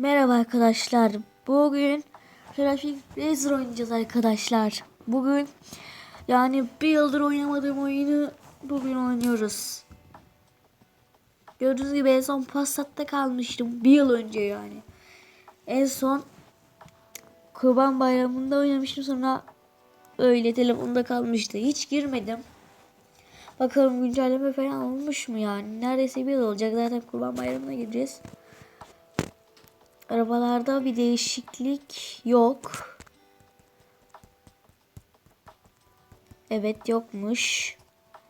Merhaba arkadaşlar. Bugün Traffic Racer oynayacağız arkadaşlar. Bugün yani bir yıldır oynamadığım oyunu bugün oynuyoruz. Gördüğünüz gibi en son Passat'ta kalmıştım. Bir yıl önce yani. En son Kurban Bayramı'nda oynamıştım sonra öyle telefonda kalmıştı. Hiç girmedim. Bakalım güncelleme falan olmuş mu yani. Neredeyse bir yıl olacak. Zaten Kurban Bayramı'na gireceğiz. Arabalarda bir değişiklik yok. Evet yokmuş.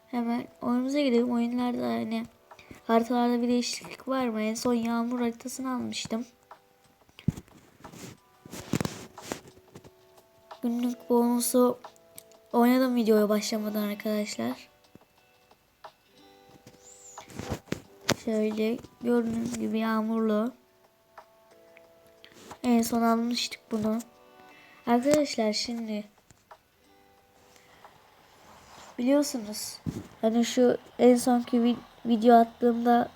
Hemen oyunumuza gidelim. Oyunlarda hani haritalarda bir değişiklik var mı? En son yağmur haritasını almıştım. Günlük bonusu oynadım videoya başlamadan arkadaşlar. Şöyle gördüğünüz gibi yağmurlu. En son almıştık bunu. Arkadaşlar şimdi biliyorsunuz hani şu en sonki vi- video attığımda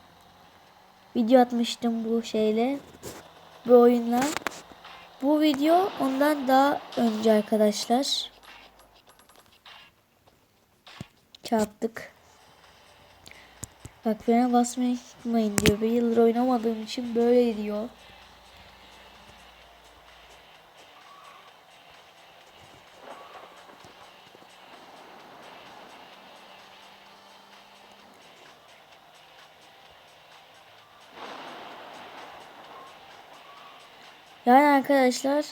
video atmıştım bu şeyle bu oyunla. Bu video ondan daha önce arkadaşlar. Çarptık. Bak frene basmayı unutmayın diyor. Bir yıldır oynamadığım için böyle diyor. Yani arkadaşlar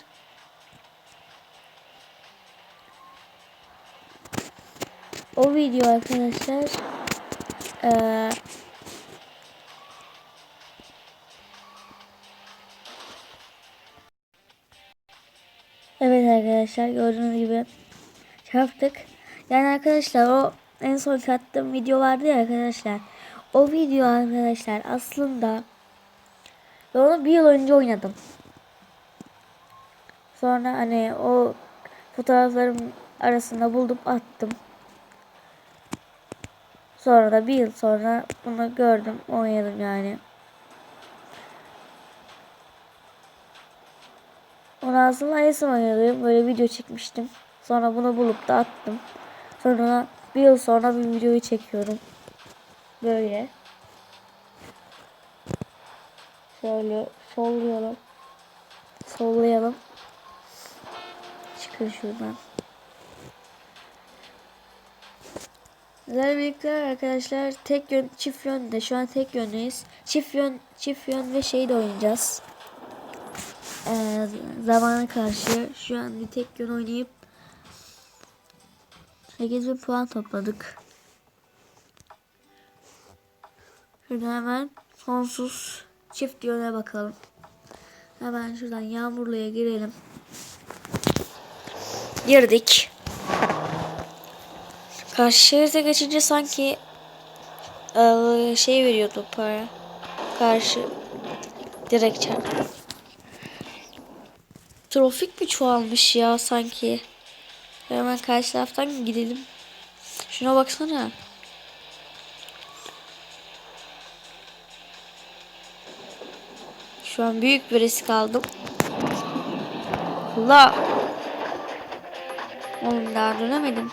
o video arkadaşlar eee Evet arkadaşlar gördüğünüz gibi çarptık. Yani arkadaşlar o en son attığım video vardı ya arkadaşlar. O video arkadaşlar aslında onu bir yıl önce oynadım. Sonra hani o fotoğraflarım arasında buldum attım. Sonra da bir yıl sonra bunu gördüm oynadım yani. Onu aslında en son oynadığım böyle video çekmiştim. Sonra bunu bulup da attım. Sonra bir yıl sonra bir videoyu çekiyorum. Böyle. Şöyle sollayalım. Sollayalım. Çıkın şuradan. Birlikte arkadaşlar tek yön çift yönde şu an tek yöndeyiz. Çift yön çift yön ve şey de oynayacağız. Ee, zamana karşı şu an bir tek yön oynayıp 8000 puan topladık. Şimdi hemen sonsuz çift yöne bakalım. Hemen şuradan yağmurluya girelim. Girdik. Karşı şehirde geçince sanki eee, şey veriyordu para. Karşı direkt çarptı. Trafik mi çoğalmış ya sanki? Hemen karşı taraftan gidelim. Şuna baksana. Şu an büyük bir risk aldım. Allah. Oğlum daha dönemedim.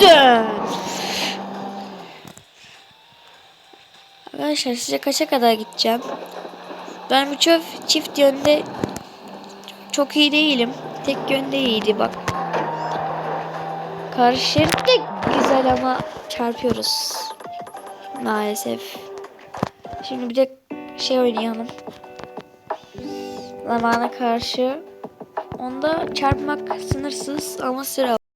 Dön. Arkadaşlar size kaça kadar gideceğim? Ben bu çift yönde çok iyi değilim. Tek yönde iyiydi bak. Karşı şerit güzel ama çarpıyoruz. Maalesef. Şimdi bir de şey oynayalım. Zamana karşı. Onda çarpmak sınırsız ama sıra